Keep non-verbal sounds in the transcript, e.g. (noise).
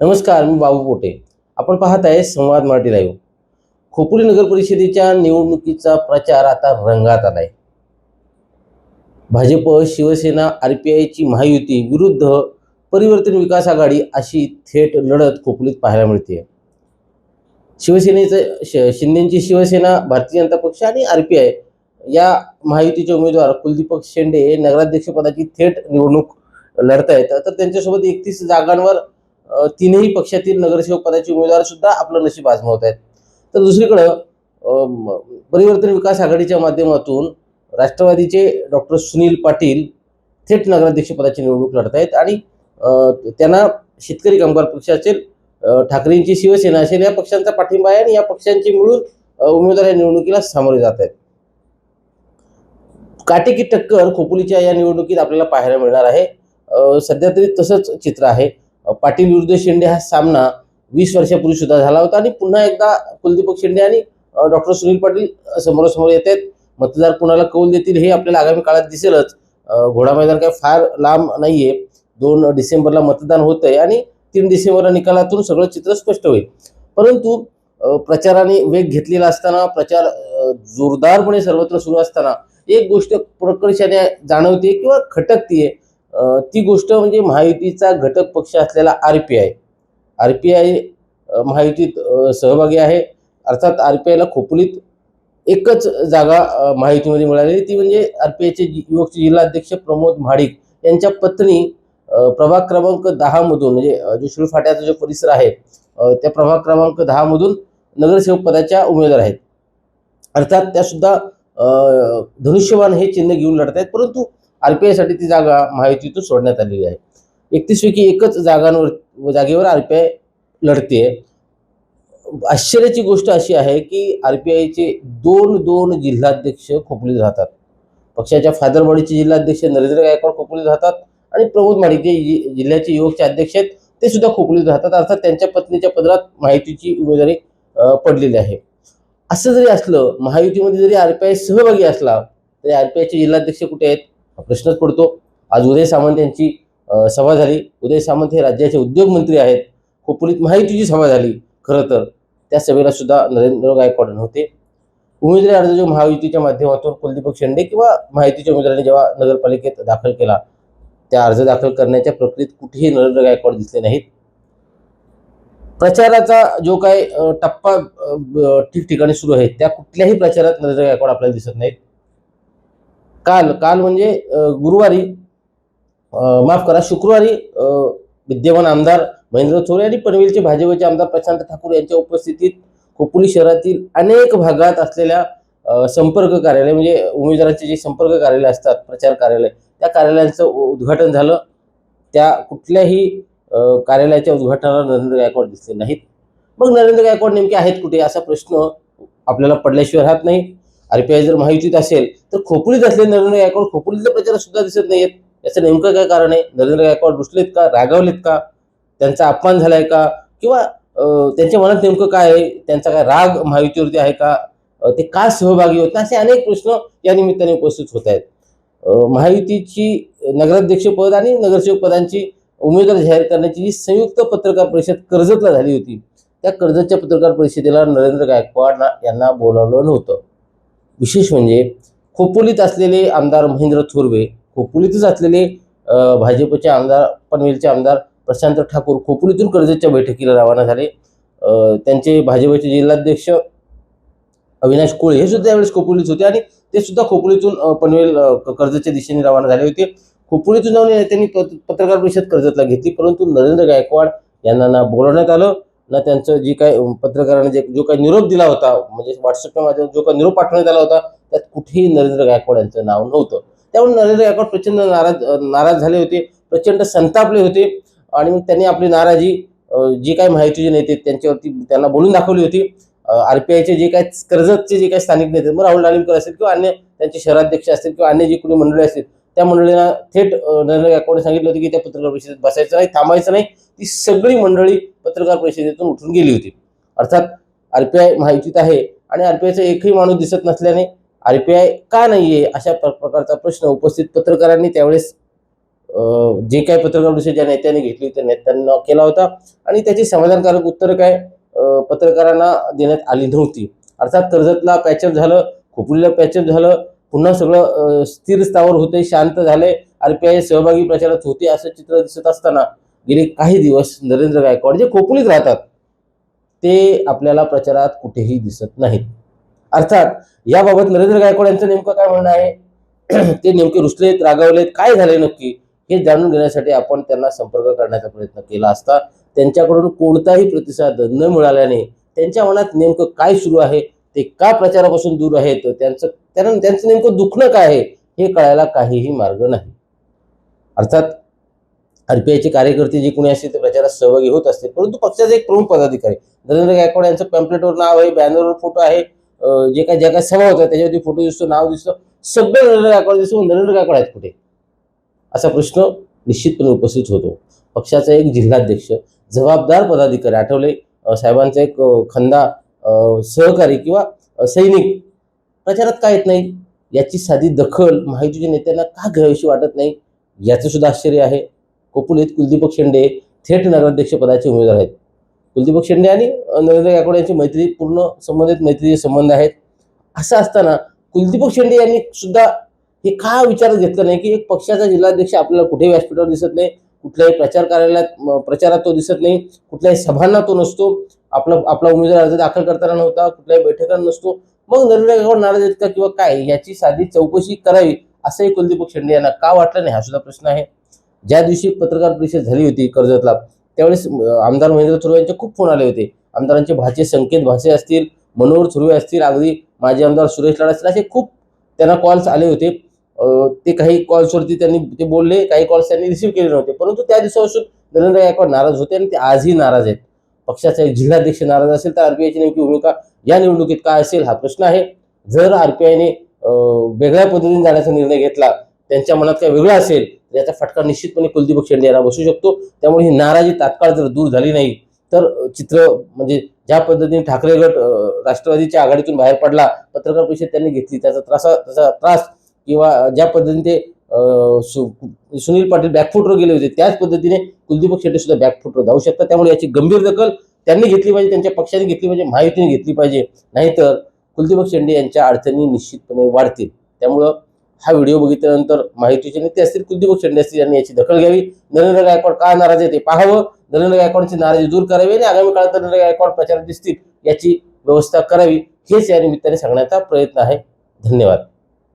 नमस्कार मी बाबू पोटे. आपण पाहत आहे संवाद मराठी लाईव्ह खोपोली नगर परिषदेच्या निवडणुकीचा प्रचार आता रंगात आलाय. भाजप शिवसेना आर पी आयची महायुती विरुद्ध परिवर्तन विकास आघाडी अशी थेट लढत खोपोलीत पाहायला मिळते शिवसेनेचं श शिंदेची शिवसेना भारतीय जनता पक्ष आणि आर पी आय या महायुतीचे उमेदवार कुलदीपक शेंडे नगराध्यक्षपदाची थेट निवडणूक लढतायत. तर त्यांच्यासोबत एकतीस जागांवर तीनही पक्षातील नगरसेवक पदाचे उमेदवार सुद्धा आपलं नशीब आजमावत आहेत तर दुसरीकडं परिवर्तन विकास आघाडीच्या माध्यमातून राष्ट्रवादीचे डॉक्टर सुनील पाटील थेट नगराध्यक्ष पदाची निवडणूक लढत आहेत आणि त्यांना शेतकरी कामगार पक्ष असेल ठाकरेंची शिवसेना असेल या पक्षांचा पाठिंबा आहे आणि या पक्षांचे मिळून उमेदवार या निवडणुकीला सामोरे जात आहेत. काटेकी टक्कर खोपोलीच्या या निवडणुकीत आपल्याला पाहायला मिळणार आहे. सध्या तरी तसंच चित्र आहे. पाटील विरुद्ध शेंडे हा सामना वीस वर्षापूर्वी सुद्धा झाला होता आणि पुन्हा एकदा कुलदीपक शेंडे आणि डॉक्टर सुनील पाटील समोरासमोर येत आहेत मतदार कुणाला कौल देतील हे आपल्याला आगामी काळात दिसेलच. घोडा मैदान काय फार लांब नाहीये. दोन डिसेंबरला मतदान होत आहे आणि तीन डिसेंबरला निकालातून सगळं चित्र स्पष्ट होईल. परंतु प्रचाराने वेग घेतलेला असताना प्रचार जोरदारपणे सर्वत्र सुरू असताना एक गोष्ट प्रकर्षाने जाणवते किंवा खटकतीये. ती गोष्ट म्हणजे महायुतीचा घटक पक्ष असलेला R P I. R P I महायुतीत सहभागी आहे. अर्थात आर पी आयला खोपलीत एकच जागा माहितीमध्ये महायुतीमध्ये मिळालेली. ती म्हणजे आर पी आयचे युवकचे जिल्हाध्यक्ष प्रमोद महाडिक यांच्या पत्नी प्रभाग क्रमांक दहामधून म्हणजे अ, जो फाट्याचा जो परिसर आहे त्या प्रभाग क्रमांक दहामधून नगरसेवक पदाच्या उमेदवार आहेत. अर्थात त्या सुद्धा धनुष्यबाण हे चिन्ह घेऊन लढत आहेत परंतु आर पी आयसाठी ती जागा महायुतीतून सोडण्यात आलेली आहे. एकतीसपैकी एकच जागांवर जागेवर आर पी आय लढते आश्चर्याची गोष्ट अशी आहे की आर पी आयचे दोन दोन जिल्हाध्यक्ष खोपोलीत राहतात. पक्षाच्या फादरवाडीचे जिल्हाध्यक्ष नरेंद्र गायकवाड खोपोलीत राहतात आणि प्रमोद माडिक जे जि- जिल्ह्याचे युवकचे अध्यक्ष आहेत ते सुद्धा खोपोलीत राहतात. अर्थात त्यांच्या पत्नीच्या पदरात माहितीची उमेदवारी पडलेली आहे. असं जरी असलं महायुतीमध्ये जरी आर पी आय सहभागी असला तरी आर पी आयचे जिल्हाध्यक्ष कुठे आहेत? प्रश्नच पडतो. आज उदय सामंत यांची सभा झाली. उदय सामंत हे राज्याचे उद्योगमंत्री आहेत. खोपोलीत महायुतीची सभा झाली खरं तर. त्या सभेला सुद्धा नरेंद्र गायकवाड नव्हते उमेदवारी अर्ज जो महायुतीच्या माध्यमातून कुलदीपक शेंडे किंवा महायुतीच्या उमेदवाराने जेव्हा नगरपालिकेत दाखल केला त्या अर्ज दाखल करण्याच्या प्रक्रियेत कुठेही नरेंद्र गायकवाड दिसले नाहीत. प्रचाराचा जो काय टप्पा ठिकठिकाणी सुरू आहे त्या कुठल्याही प्रचारात नरेंद्र गायकवाड आपल्याला दिसत नाहीत. काल काल म्हणजे गुरुवारी माफ करा शुक्रवारी विद्यमान आमदार महेंद्र थोरे आणि पनवेलचे भाजपचे आमदार प्रशांत ठाकूर यांच्या उपस्थितीत खोपोली शहरातील अनेक भागात असलेल्या संपर्क कार्यालय म्हणजे उमेदवारांचे जे संपर्क कार्यालय असतात प्रचार कार्यालय त्या कार्यालयांचं उद्घाटन झालं. त्या कुठल्याही कार्यालयाच्या उद्घाटनाला नरेंद्र गायकवाड दिसले नाहीत. मग नरेंद्र गायकवाड नेमके आहेत कुठे? असा प्रश्न आपल्याला पडल्याशिवाय राहत नाही. आर पी आय जर महायुतीत असेल तर खोपोलीत असलेले नरेंद्र गायकवाड खोपोलीतल्या प्रचार सुद्धा दिसत नाहीत याचं नेमकं काय कारण आहे? नरेंद्र गायकवाड रुसलेत का? रागावलेत का? त्यांचा अपमान झालाय का? किंवा त्यांच्या मनात नेमकं काय आहे? त्यांचा काय राग महायुतीवरती आहे का? ते का सहभागी होत असे अनेक प्रश्न या निमित्ताने उपस्थित होत आहेत. माहितीची महायुतीची नगराध्यक्षपद आणि नगरसेवक पदांची उमेदवार जाहीर करण्याची जी संयुक्त पत्रकार परिषद कर्जतला झाली होती त्या कर्जतच्या पत्रकार परिषदेला नरेंद्र गायकवाड यांना बोलावलं नव्हतं. विशेष म्हणजे खोपोलीत असलेले आमदार महेंद्र थोरवे खोपोलीतच असलेले भाजपचे आमदार पनवेलचे आमदार प्रशांत ठाकूर खोपोलीतून कर्जतच्या बैठकीला रवाना झाले. त्यांचे भाजपचे जिल्हाध्यक्ष अविनाश कोळे हे सुद्धा यावेळेस खोपोलीत होते आणि ते सुद्धा खोपोलीतून पनवेल कर्जतच्या दिशेने रवाना झाले होते. खोपोलीतून जाऊन त्यांनी पत्रकार परिषद कर्जतला घेतली परंतु नरेंद्र गायकवाड यांना ना बोलवण्यात आलं. ना त्यांचं जी काय पत्रकारांना जे जो काही निरोप दिला होता म्हणजे व्हॉट्सअपच्या माध्यमात जो काही निरोप पाठवण्यात आला होता त्यात कुठेही नरेंद्र गायकवाड यांचं नाव नव्हतं. त्यामुळे नरेंद्र गायकवाड प्रचंड नाराज नाराज झाले होते प्रचंड संतापले होते आणि मग त्यांनी आपली नाराजी जी काही माहितीचे नेते त्यांच्यावरती त्यांना बोलून दाखवली होती. आर पी आयचे जे काय कर्जतचे जे काही स्थानिक नेते मग राहुल डाळिंबकर असतील किंवा अन्य त्यांचे शहराध्यक्ष असतील किंवा अन्य जी कुणी मंडळी असतील त्या मंडळींना थेट नरेंद्र गायकवाडने सांगितलं होतं की त्या पत्रकार परिषदेत बसायचं नाही थांबायचं नाही. ती सगळी मंडळी पत्रकार परिषदेतून उठून गेली होती. अर्थात आर पी आय माहितीत आहे आणि आर पी आयचा एकही माणूस दिसत नसल्याने आर पी आय का नाहीये अशा प्र- प्रकारचा प्रश्न उपस्थित पत्रकारांनी त्यावेळेस जे काही पत्रकार परिषद ज्या नेत्याने घेतली त्या नेत्यांना केला होता. आणि त्याची समाधानकारक उत्तर काय? पत्रकारांना देण्यात आली नव्हती. अर्थात कर्जतला पॅचअप झालं खोपोलीला पॅचअप झालं पुन्हा सगळं स्थिर स्थावर होते शांत झाले. आरपीआय सहभागी प्रचारात होते असं चित्र दिसत असताना गेले काही दिवस नरेंद्र गायकवाड जे खोपोलीत राहतात ते आपल्याला प्रचारात कुठेही दिसत नाहीत. अर्थात याबाबत नरेंद्र गायकवाड यांचं नेमकं काय म्हणणं आहे? (clears throat) ते नेमके रुसलेत रागावलेत काय झाले नक्की? हे जाणून घेण्यासाठी आपण त्यांना संपर्क करण्याचा प्रयत्न केला असता त्यांच्याकडून कोणताही प्रतिसाद न मिळाल्याने त्यांच्या मनात नेमकं काय सुरू आहे? ते का प्रचारापासून दूर आहेत त्यांचं त्यांना त्यांचं नेमकं दुखणं काय आहे हे कळायला काहीही मार्ग नाही. अर्थात आरपीआयचे कार्यकर्ते जे कोणी असतील ते प्रचारात सहभागी होत असतील परंतु पक्षाचे एक प्रमुख पदाधिकारी नरेंद्र गायकवाड यांचं पॅम्पलेटवर नाव आहे बॅनरवर फोटो आहे जे काय ज्या काही सभा होत्या त्याच्यावरती फोटो दिसतो नाव दिसतं सगळं नरेंद्र गायकवाड दिसतो नरेंद्र गायकवाड आहेत कुठे? असा प्रश्न निश्चितपणे उपस्थित होतो. पक्षाचा एक जिल्हाध्यक्ष जबाबदार पदाधिकारी आठवले साहेबांचा एक खंदा सहकारी किंवा सैनिक प्रचारात का येत नाही? याची साधी दखल माहितीच्या नेत्यांना का घ्यावीशी वाटत नाही? याचं सुद्धा आश्चर्य आहे. कोपुलीत कुलदीपक शेंडे थेट नगराध्यक्ष पदाचे उमेदवार आहेत. कुलदीपक शेंडे आणि नरेंद्र गायकवाड यांची मैत्री पूर्ण संबंधित मैत्रीचे संबंध आहेत. असं असताना कुलदीपक शेंडे यांनी सुद्धा हे का विचारात घेतलं नाही की एक पक्षाचा जिल्हाध्यक्ष आपल्याला कुठेही व्यासपीठावर दिसत नाही कुठल्याही प्रचार कार्यालयात प्रचारात तो दिसत नाही कुठल्याही सभांना तो नसतो. आपला आपला उमेदवार अर्ज दाखल करताना नव्हता कुठल्याही बैठका नसतो. मग नरेंद्र गायकवाड नाराज आहेत का? किंवा काय? याची साधी चौकशी करावी असंही कुलदीपक शेंडे यांना का वाटलं नाही? हा सुद्धा प्रश्न आहे. ज्या दिवशी पत्रकार परिषद झाली होती कर्जतला त्यावेळेस आमदार महेंद्र थोरवे यांचे खूप फोन आले होते. आमदारांचे भाचे संकेत भासे असतील मनोहर थुर्वे असतील अगदी माजी आमदार सुरेश लाड असतील असे खूप त्यांना कॉल्स आले होते. ते काही कॉल्सवरती त्यांनी ते बोलले काही कॉल्स त्यांनी रिसीव्ह केले नव्हते. परंतु त्या दिवसापासून नरेंद्र गायकवाड नाराज होते आणि ते आजही नाराज आहेत. पक्षाचा एक जिल्हाध्यक्ष नाराज असेल तर आरपीआयची नेमकी भूमिका या निवडणुकीत काय असेल हा प्रश्न आहे. जर आरपीआयने वेगळ्या पद्धतीने जाण्याचा निर्णय घेतला त्यांच्या मनात काय वेगळं असेल तर याचा फटका निश्चितपणे कुलदीप शेंडे यांना बसू शकतो. त्यामुळे ही नाराजी तात्काळ जर दूर झाली नाही तर चित्र म्हणजे ज्या पद्धतीने ठाकरे गट राष्ट्रवादीच्या आघाडीतून बाहेर पडला पत्रकार परिषद त्यांनी घेतली. त्याचा त्रास त्याचा त्रास किंवा ज्या पद्धतीने ते सुनील पाटील बॅकफुटवर गेले होते. त्याच पद्धतीने कुलदीपक शेट्टी सुद्धा बॅकफुटवर जाऊ शकतात. त्यामुळे याची गंभीर दखल त्यांनी घेतली पाहिजे त्यांच्या पक्षाने घेतली पाहिजे माहितीने घेतली पाहिजे. नाहीतर कुलदीपक शेंडे यांच्या अडचणी निश्चितपणे वाढतील. त्यामुळं हा व्हिडिओ बघितल्यानंतर माहितीचे नेते असतील कुलदीप शेंडे असतील यांनी याची दखल घ्यावी. नरेंद्र गायकवाड का नाराज आहे ते पाहावं. नरेंद्र गायकवाडची नाराजी दूर करावी आणि आगामी काळात नरेंद्र गायकवाड प्रचारात दिसतील याची व्यवस्था करावी. हेच या निमित्ताने सांगण्याचा प्रयत्न आहे. धन्यवाद.